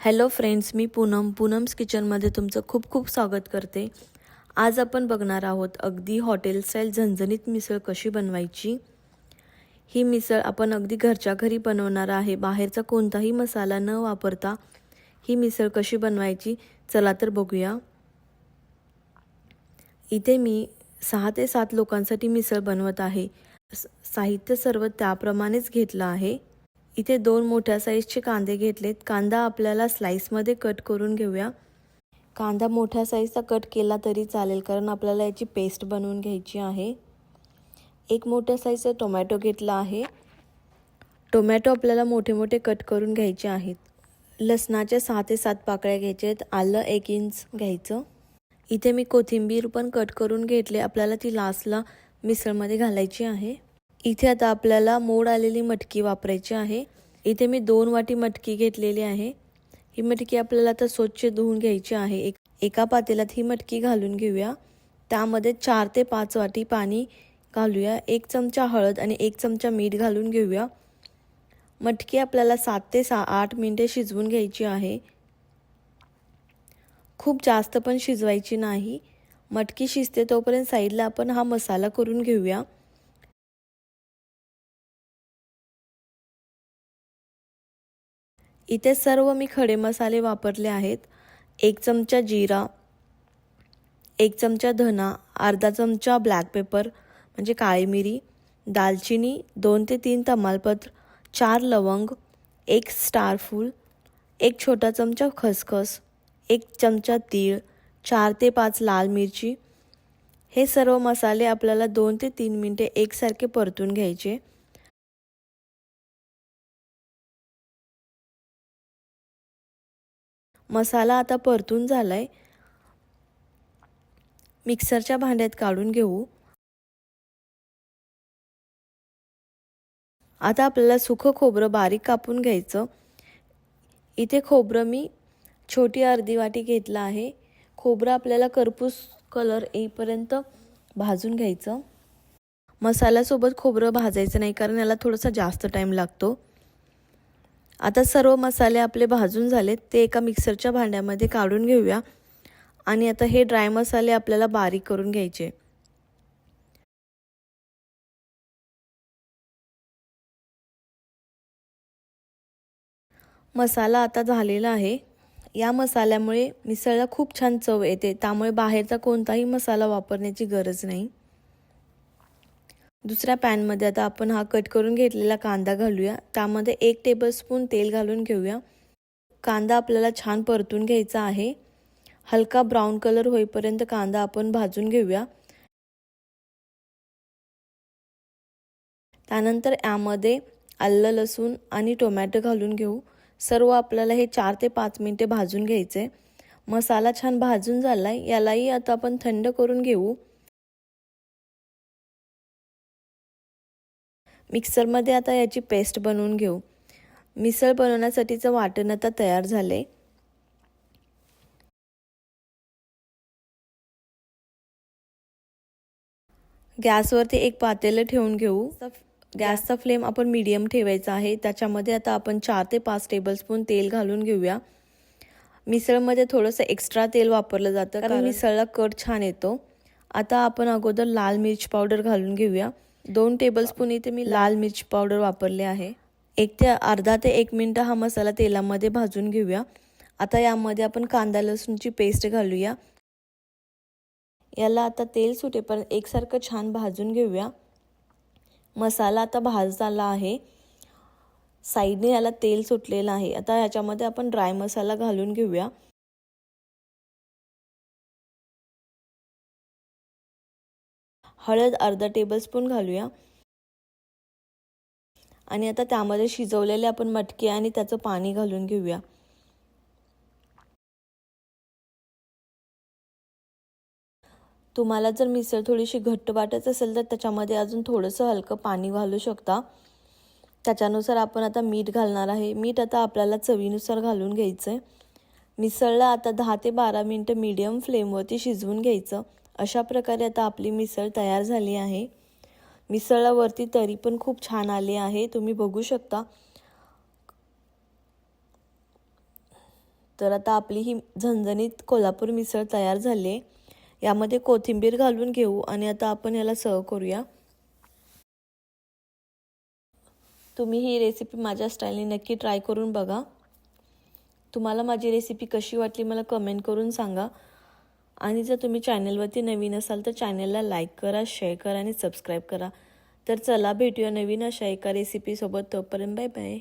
Hello friends मी पूनम. पूनम्स किचनमध्ये तुमचं खूप खूप स्वागत करते. आज आपण बघणार आहोत अगदी हॉटेल स्टाईल झणझणीत मिसळ कशी बनवायची. ही मिसळ आपण अगदी घरच्या घरी बनवणार आहे. बाहेरचा कोणताही मसाला न वापरता ही मिसळ कशी बनवायची चला तर बघूया. इथे मी सहा ते सात लोकांसाठी मिसळ बनवत आहे. स- साहित्य सर्व त्याप्रमाणेच घेतलं आहे. इथे दोन मोठ्या साईजचे कांदे घेतलेत. कांदा आपल्याला स्लाईसमध्ये कट करून घेऊया. कांदा मोठ्या साईजचा कट केला तरी चालेल कारण आपल्याला याची पेस्ट बनवून घ्यायची आहे. एक मोठ्या साईजचा टोमॅटो घेतला आहे. टोमॅटो आपल्याला मोठे मोठे कट करून घ्यायचे आहेत. लसणाच्या सहा ते सात पाकळ्या घ्यायच्या आहेत. आलं एक इंच घ्यायचं. इथे मी कोथिंबीर पण कट करून घेतले. आपल्याला ती लास्टला मिसळमध्ये घालायची आहे. इथे आता आपल्याला मोड आलेली मटकी वापरायची आहे. इथे मी दोन वाटी मटकी घेतलेली आहे. ही मटकी आपल्याला आता स्वच्छ धुवून घ्यायची आहे. एक एका पातेल्यात ही मटकी घालून घेऊया. त्यामध्ये चार ते पाच वाटी पाणी घालूया. एक चमचा हळद आणि एक चमचा मीठ घालून घेऊया. मटकी आपल्याला सात ते सहा आठ मिनटे शिजवून घ्यायची आहे. खूप जास्त पण शिजवायची नाही. मटकी शिजते तोपर्यंत साईडला आपण हा मसाला करून घेऊया. इथे सर्व मी खडे मसाले वापरले आहेत. एक चमचा जिरा एक चमचा धना अर्धा चमचा ब्लॅक पेपर म्हणजे काळी मिरी दालचिनी दोन ते तीन तमालपत्र चार लवंग एक स्टारफूल एक छोटा चमचा खसखस एक चमचा तीळ चार ते पाच लाल मिरची. हे सर्व मसाले आपल्याला दोन ते तीन मिनटे एकसारखे परतून घ्यायचे. मसाला आता परतून झाला आहे मिक्सरच्या भांड्यात काढून घेऊ. आता आपल्याला सुखं खोबरं बारीक कापून घ्यायचं. इथे खोबरं मी छोटी अर्धी वाटी घेतलं आहे. खोबरं आपल्याला करपूस कलर येईपर्यंत भाजून घ्यायचं. मसाल्यासोबत खोबरं भाजायचं नाही कारण याला थोडासा जास्त टाईम लागतो. आता सर्व मसाले आपले भाजून झालेत ते एका मिक्सरच्या भांड्यामध्ये काढून घेऊया. आणि आता हे ड्राय मसाले आपल्याला बारीक करून घ्यायचे. मसाला आता झालेला आहे. या मसाल्यामुळे मिसळला खूप छान चव येते. त्यामुळे बाहेरचा कोणताही मसाला वापरण्याची गरज नाही. दुसऱ्या पॅनमध्ये आता आपण हा कट करून घेतलेला कांदा घालूया. त्यामध्ये एक टेबलस्पून तेल घालून घेऊया. कांदा आपल्याला छान परतून घ्यायचा आहे. हलका ब्राऊन कलर होईपर्यंत कांदा आपण भाजून घेऊया. त्यानंतर यामध्ये आलं लसूण आणि टोमॅटो घालून घेऊ. सर्व आपल्याला हे चार ते पाच मिनटे भाजून घ्यायचे. मसाला छान भाजून झाला आहे यालाही आता आपण थंड करून घेऊ. मिक्सरमध्ये आता याची पेस्ट बनवून घेऊ. मिसळ बनवण्यासाठीचं वाटण आता तयार झाले गॅसवरती एक पातेलं ठेवून घेऊ. गॅसचा फ्लेम आपण मीडियम ठेवायचा आहे. त्याच्यामध्ये आता आपण चार ते पाच टेबलस्पून तेल घालून घेऊया. मिसळमध्ये थोडंसं एक्स्ट्रा तेल वापरलं जातं कारण मिसळला कट छान येतो. आता आपण अगोदर लाल मिर्च पावडर घालून घेऊया. दोन टेबलस्पून इथे मी लाल मिरची पावडर वापरले आहे. एक ते अर्धा ते एक मिनटं हा मसाला तेलामध्ये भाजून घेऊया. आता यामध्ये आपण कांदा लसूणची पेस्ट घालूया. याला आता तेल सुटेपर्यंत एकसारखं छान भाजून घेऊया. मसाला आता भाजला आहे. साईडने याला तेल सुटलेलं आहे. आता ह्याच्यामध्ये आपण ड्राय मसाला घालून घेऊया. हळद अर्धा टेबलस्पून घालूया. आणि आता त्यामध्ये शिजवलेले आपण मटके आणि त्याचं पाणी घालून घेऊया. तुम्हाला जर मिसळ थोडीशी घट्ट वाटत असेल तर त्याच्यामध्ये अजून थोडंसं हलकं पाणी घालू शकता. त्याच्यानुसार आपण आता मीठ घालणार आहे. मीठ आता आपल्याला चवीनुसार घालून घ्यायचं आहे मिसळला आता दहा ते बारा मिनटं मीडियम फ्लेमवरती शिजवून घ्यायचं. अशा प्रकारे आता आपली मिसळ तयार झाली आहे. मिसळावरती तरी पण खूप छान आली आहे. तुम्ही बघू शकता. तर आता आपली ही झणझणीत कोल्हापूर मिसळ तयार झाली आहे. यामध्ये कोथिंबीर घालून घेऊ आणि आता आपण याला सर्व करूया. तुम्ही ही रेसिपी माझ्या स्टाईलने नक्की ट्राय करून बघा. तुम्हाला माझी रेसिपी कशी वाटली मला कमेंट करून सांगा. आणि जर तुम्ही चॅनलवरती नवीन असाल तर चॅनलला लाईक करा शेअर करा आणि सबस्क्राईब करा. तर चला भेटूया नवीन अशा एका रेसिपीसोबत तोपर्यंत बाय बाय.